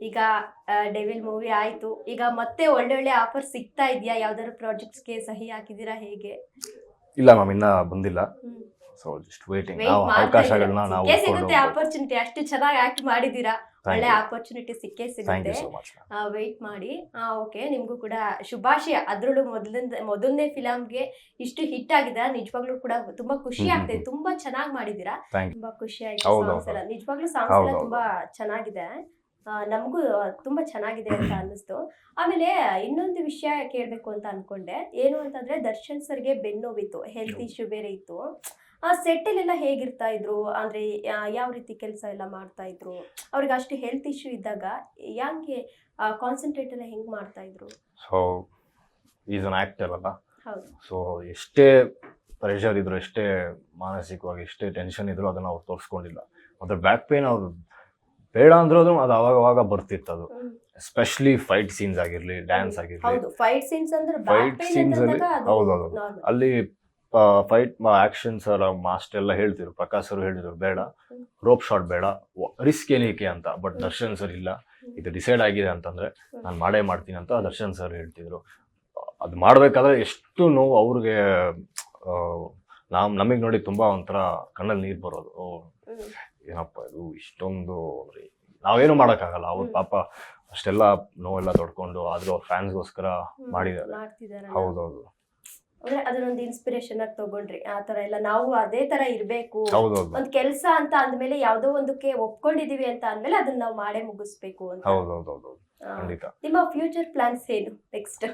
ಈಗ devil movie ಆಯ್ತು. ಈಗ ಮತ್ತೆ ಒಳ್ಳೆ ಒಳ್ಳೆ ಆಫರ್ ಸಿಗ್ತಾ ಇದೆಯಾ? ಯಾವ್ದಾದ್ರು ಪ್ರಾಜೆಕ್ಟ್ಸ್ಗೆ ಸಹಿ ಹಾಕಿದೀರಾ ಹೇಗೆ? ಇಲ್ಲ ಮ್ಯಾಮ್ ಇನ್ನ ಬಂದಿಲ್ಲ. ಸೊ ಜಸ್ಟ್ ವೇಟಿಂಗ್ ನಾವು ಅವಕಾಶಗಳನ್ನ ನಾವು ಸಿಕ್ಕೇ ಸಿಗುತ್ತೆ ಆಪರ್ಚುನಿಟಿ ಅಷ್ಟು ಚೆನ್ನಾಗಿ ಆಕ್ಟ್ ಮಾಡಿದೀರಾ ಒಳ್ಳೆ ಆಪರ್ಚುನಿಟಿ ಸಿಕ್ಕೇ ಯು ಸಿಗುತ್ತೆ. ಸೋ ಮಚ್ ವೆಯ್ಟ್ ಮಾಡಿ. ಓಕೆ ನಿಮಗೂ ಕೂಡ ಶುಭಾಶಯ. ಅದ್ರಲ್ಲೂ ಮೊದಲಿಂದ ಮೊದಲನೇ ಫಿಲಮ್ಗೆ ಇಷ್ಟು ಹಿಟ್ ಆಗಿದೆ ನಿಜವಾಗ್ಲೂ ಕೂಡ ತುಂಬಾ ಖುಷಿ ಹ್ಮ್, ಹ್ಮ್, ಆಗ್ತದೆ ಹ್ಮ್. ತುಂಬಾ ಚೆನ್ನಾಗಿ you. ತುಂಬಾ ಖುಷಿ ಆಯ್ತು ಹೌದು, ಎಲ್ಲ. ನಿಜವಾಗ್ಲೂ ಸಾಂಗ್ಸ್ ಎಲ್ಲ ಹೌದು. ತುಂಬಾ ಚೆನ್ನಾಗಿದೆ. ನಮಗೂ ತುಂಬ ಚೆನ್ನಾಗಿದೆ ಅಂತ ಅನ್ನಿಸ್ತು. ಆಮೇಲೆ ಇನ್ನೊಂದು ವಿಷಯ ಕೇಳಬೇಕು ಅಂತ ಅಂದ್ಕೊಂಡೆ ಏನು ಅಂತಂದರೆ ದರ್ಶನ್ ಸರ್ಗೆ ಬೆನ್ನೋವಿತ್ತು ಹೆಲ್ತ್ ಇಶ್ಯೂ ಬೇರೆ ಇತ್ತು. ಆ ಸೆಟ್ಟಲ್ಲೆಲ್ಲ ಹೇಗಿರ್ತಾ ಇದ್ರು? ಅಂದರೆ ಯಾವ ರೀತಿ ಕೆಲಸ ಎಲ್ಲ ಮಾಡ್ತಾ ಇದ್ರು? ಅವ್ರಿಗೆ ಅಷ್ಟು ಹೆಲ್ತ್ ಇಶ್ಯೂ ಇದ್ದಾಗ ಯಾಕೆ ಕಾನ್ಸಂಟ್ರೇಟ್ ಎಲ್ಲ ಹೆಂಗೆ ಮಾಡ್ತಾ ಇದ್ರು? ಸೊ ಈಸ್ ಅನ್ ಆಕ್ಟರ್ ಅಲ್ಲ. ಹೌದು. ಸೊ ಎಷ್ಟೇ ಪ್ರೆಷರ್ ಇದ್ರು ಎಷ್ಟೇ ಮಾನಸಿಕವಾಗಿ ಎಷ್ಟೇ ಟೆನ್ಷನ್ ಇದ್ರು ಅದನ್ನು ಅವ್ರು ತೋರಿಸ್ಕೊಂಡಿಲ್ಲ. ಅದ್ರ ಬ್ಯಾಕ್ ಪೇನ್ ಅವ್ರು ಬೇಡ ಅಂದ್ರೂ ಅದು ಅವಾಗ ಅವಾಗ ಬರ್ತಿತ್ತು ಅದು. ಎಸ್ಪೆಷಲಿ ಫೈಟ್ ಸೀನ್ಸ್ ಆಗಿರ್ಲಿ ಡ್ಯಾನ್ಸ್ ಆಗಿರ್ಲಿ. ಹೌದು. ಫೈಟ್ ಸೀನ್ಸ್ ಅಂದ್ರೆ ಅಲ್ಲಿ- ಹೌದೌದು ಹೌದು, ಹೌದು. ಅಲ್ಲಿ ಫೈಟ್ ಆಕ್ಷನ್ಸ್ ಮಾಸ್ಟರ್ ಎಲ್ಲ ಹೇಳ್ತಿದ್ರು ಪ್ರಕಾಶ್ ಸರ್ ಹೇಳಿದ್ರು ಬೇಡ. ರೋಪ್ ಶಾಟ್ ಬೇಡ. ರಿಸ್ಕ್ ಏನಕ್ಕೆ ಅಂತ ಬಟ್ ದರ್ಶನ್ ಸರ್ ಇಲ್ಲ. ಇದು ಡಿಸೈಡ್ ಆಗಿದೆ ಅಂತಂದ್ರೆ ನಾನು ಮಾಡೇ ಮಾಡ್ತೀನಿ ಅಂತ ದರ್ಶನ್ ಸರ್ ಹೇಳ್ತಿದ್ರು. ಅದು ಮಾಡ್ಬೇಕಾದ್ರೆ ಎಷ್ಟು ನೋವು ಅವ್ರಿಗೆ ನಾವು ನಮಗೆ ನೋಡಿ ತುಂಬಾ ಒಂಥರ ಕಣ್ಣಲ್ಲಿ ನೀರು ಬರೋದು. ಏನಪ್ಪ ಇದು ಇಷ್ಟೊಂದು ಅಂದ್ರೆ ನಾವೇನು ಮಾಡೋಕ್ಕಾಗಲ್ಲ. ಅವ್ರ. ಪಾಪ ಅಷ್ಟೆಲ್ಲ ನೋವೆಲ್ಲ ತೊಡ್ಕೊಂಡು ಆದ್ರೂ ಅವ್ರ ಫ್ಯಾನ್ಸ್ಗೋಸ್ಕರ ಮಾಡಿದ್ದಾರೆ. ಮಾಡ್ತಿದ್ದಾರೆ ಹೌದೌದು. ಅಂದ್ರೆ ಅದನ್ನೊಂದು ಇನ್ಸ್ಪಿರೇಷನ್ ಆಗಿ ತಗೊಂಡ್ರಿ ಆ ತರ ಎಲ್ಲ ನಾವು ಅದೇ ತರ ಇರಬೇಕು. ಹೌದೌದು. ಒಂದ್ ಕೆಲ್ಸ ಅಂತ ಅಂದ್ಮೇಲೆ ಯಾವ್ದೋ ಒಂದಕ್ಕೆ ಒಪ್ಕೊಂಡಿದೀವಿ ಅಂತ ಅಂದ್ಮೇಲೆ ಅದನ್ನ ನಾವು ಮಾಡೇ ಮುಗಿಸ್ಬೇಕು ಅಂತ. ಹೌದೌದೌದು. ಆ, ಖಂಡಿತ. ನಿಮ್ಮ ಫ್ಯೂಚರ್ ಪ್ಲಾನ್ಸ್ ಏನು ನೆಕ್ಸ್ಟ್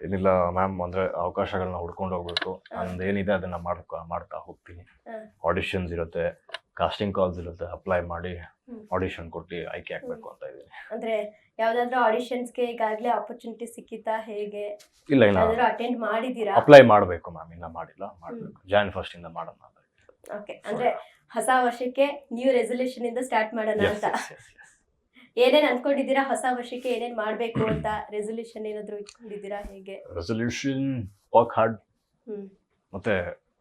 ಏನಿಲ್ಲ ಮ್ಯಾಮ್ ಅಂದ್ರೆ ಅವಕಾಶಗಳನ್ನ ಹುಡ್ಕೊಂಡು ಹೋಗ್ಬೇಕು. ನಂದು ಏನಿದೆ ಅದನ್ನ ಮಾಡ್ಕೊ ಮಾಡ್ತಾ ಹೋಗ್ತೀನಿ. ಆಡಿಷನ್ಸ್ ಇರುತ್ತೆ ಕಾಸ್ಟಿಂಗ್ ಕಾಲ್ಸ್ ಇರುತ್ತೆ ಅಪ್ಲೈ ಮಾಡಿ. ಆಡಿಷನ್ ಕೊಟ್ಟು ಆಯ್ಕೆ ಆಗ್ಬೇಕು ಅಂತ ಇದ್ದೀನಿ. ಅಂದ್ರೆ ಯಾವ್ದಾದ್ರು ಆಡಿಷನ್ಸ್ಗೆ ಈಗಾಗಲೇ ಆಪರ್ಚುನಿಟಿ ಸಿಕ್ಕಿತಾ ಹೇಗೆ? ಇಲ್ಲ ಇಲ್ಲ. ಯಾವ್ದಾದ್ರು ಅಟೆಂಡ್ ಮಾಡಿದೀರಾ ಅಪ್ಲೈ ಮಾಡಬೇಕು ಮ್ಯಾಮ್ ಇನ್ನ ಮಾಡಿಲ್ಲ. ಮಾಡಬೇಕು. ಜಾನ್ ಫಸ್ಟ್ ಇಂದ ಮಾಡೋಣ ಓಕೆ ಅಂದ್ರೆ ಹೊಸ ವರ್ಷಕ್ಕೆ ನ್ಯೂ ರೆಸಲ್ಯೂಷನ್ ಇಂದ ಸ್ಟಾರ್ಟ್ ಮಾಡೋಣ ಅಂತ. ಏನೇನ್ ಅನ್ಕೊಂಡಿದ್ದೀರಾ ಹೊಸ ವರ್ಷಕ್ಕೆ? ಏನೇನ್ ಮಾಡ್ಬೇಕು ಅಂತ ರೆಸಲ್ಯೂಷನ್ ಏನಾದ್ರು ಇಟ್ಕೊಂಡಿದ್ದೀರಾ ಹೇಗೆ? ರೆಸಲ್ಯೂಷನ್ ವರ್ಕ್ ಹಾರ್ಡ್ ಮತ್ತೆ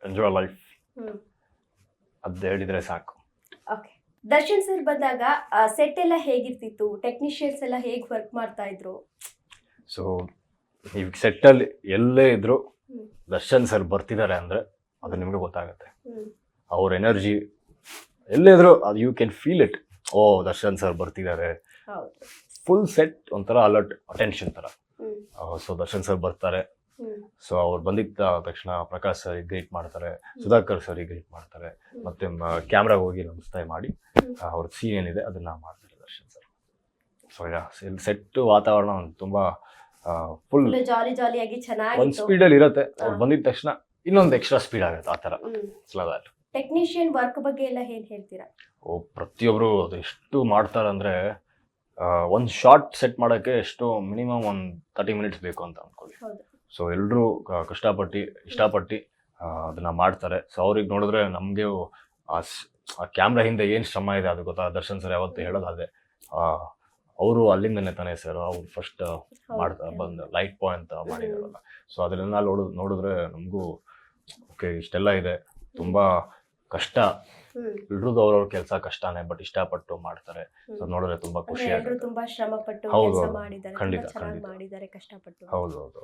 ಎಂಜಾಯ್ ಲೈಫ್ ಅದು ಹೇಳಿದ್ರೆ ಸಾಕು. ಓಕೆ ದರ್ಶನ್ ಸರ್ ಬಂದಾಗ ಸೆಟ್ ಎಲ್ಲ ಹೇಗಿರ್ತಿತ್ತು? ಟೆಕ್ನಿಷಿಯನ್ಸ್ ಎಲ್ಲ ಹೇಗೆ ವರ್ಕ್ ಮಾಡ್ತಾ ಇದ್ರು? ಸೊ ಈಗ ಸೆಟ್ಟಲ್ಲಿ ಎಲ್ಲೇ ಇದ್ರು ದರ್ಶನ್ ಸರ್ ಬರ್ತಿದ್ದಾರೆ ಅಂದ್ರೆ ಅದು ನಿಮಗೆ ಗೊತ್ತಾಗುತ್ತೆ. ಅವ್ರ ಎನರ್ಜಿ ಎಲ್ಲೇ ಇದ್ರು ಅದು ಯು ಕ್ಯಾನ್ ಫೀಲ್ ಇಟ್ ಓ ದರ್ಶನ್ ಸರ್ ಬರ್ತಿದ್ದಾರೆ. ಫುಲ್ ಸೆಟ್ ಒಂಥರ ಅಲರ್ಟ್ ಅಟೆನ್ಷನ್ ಥರ. ಸೊ ದರ್ಶನ್ ಸರ್ ಬರ್ತಾರೆ. ಸೊ ಅವ್ರು ಬಂದಿದ್ದ ತಕ್ಷಣ ಪ್ರಕಾಶ್ ಸರ್ ಗ್ರೀಟ್ ಮಾಡ್ತಾರೆ ಸುಧಾಕರ್ ಸರ್ ಗ್ರೀಟ್ ಮಾಡ್ತಾರೆ. ಮತ್ತೆ ಕ್ಯಾಮ್ರಾಗ ಹೋಗಿ ನಮಸ್ತೆ ಮಾಡಿ. ಅವ್ರ ಸೀನ್ ಏನಿದೆ ಅದನ್ನ ಮಾಡ್ತಾರೆ ದರ್ಶನ್ ಸರ್. ಸೊ ಇಲ್ಲಿ ಸೆಟ್ ವಾತಾವರಣ ಒಂದು ತುಂಬಾ ಫುಲ್ ಜಾಲಿ ಜಾಲಿಯಾಗಿ ಒಂದ್ ಸ್ಪೀಡ್ ಸ್ಪೀಡಲ್ಲಿ ಇರುತ್ತೆ. ಅವ್ರು. ಬಂದಿದ ತಕ್ಷಣ ಇನ್ನೊಂದು ಎಕ್ಸ್ಟ್ರಾ ಸ್ಪೀಡ್ ಆಗುತ್ತೆ ಆ ಥರ. ಟೆಕ್ನಿಷಿಯನ್ ವರ್ಕ್ ಬಗ್ಗೆ ಎಲ್ಲ ಏನ್ ಹೇಳ್ತೀರಾ? ಓ ಪ್ರತಿಯೊಬ್ಬರು ಅದು ಎಷ್ಟು ಮಾಡ್ತಾರೆ ಅಂದರೆ ಒಂದು ಶಾರ್ಟ್ ಸೆಟ್ ಮಾಡೋಕ್ಕೆ ಎಷ್ಟು ಮಿನಿಮಮ್ ಒಂದು ತರ್ಟಿ ಮಿನಿಟ್ಸ್ ಬೇಕು ಅಂತ ಅಂದ್ಕೊಳ್ಳಿ ಸೊ ಎಲ್ಲರೂ ಕಷ್ಟಪಟ್ಟು ಇಷ್ಟಪಟ್ಟು ಅದನ್ನು ಮಾಡ್ತಾರೆ. ಸೊ ಅವ್ರಿಗೆ ನೋಡಿದ್ರೆ ನಮಗೆ ಆ ಕ್ಯಾಮ್ರಾ ಹಿಂದೆ ಏನು ಶ್ರಮ ಇದೆ ಅದು ಗೊತ್ತಾ? ದರ್ಶನ್ ಸರ್ ಯಾವತ್ತು ಹೇಳೋದಾದ್ರೆ ಅವರು ಅಲ್ಲಿಂದನೇ ತಾನೇ ಸರ್ ಅವ್ರು ಫಸ್ಟ್. ಮಾಡ್ತಾ ಬಂದು ಲೈಟ್ ಪಾಯಿಂಟ್ ಮಾಡಿದಾರಲ್ಲ. ಸೊ ಅದನ್ನೆಲ್ಲ ನೋಡು ನೋಡಿದ್ರೆ ನಮಗೂ ಓಕೆ ಇಷ್ಟೆಲ್ಲ ಇದೆ. ತುಂಬ ಕಷ್ಟ. ಎಲ್ರದ್ದು ಅವ್ರವ್ರ ಕೆಲಸ ಕಷ್ಟನೇ ಬಟ್ ಇಷ್ಟಪಟ್ಟು ಮಾಡ್ತಾರೆ. ಸೊ ನೋಡಿದ್ರೆ ತುಂಬಾ ಖುಷಿ ತುಂಬಾ ಶ್ರಮಪಟ್ಟು ಹೌದು, ಕೆಲಸ ಹೌದು. ಮಾಡಿದ್ದಾರೆ ಖಂಡಿತ, ಖಂಡಿತ. ಮಾಡಿದ್ದಾರೆ ಕಷ್ಟಪಟ್ಟು. ಹೌದು ಹೌದು.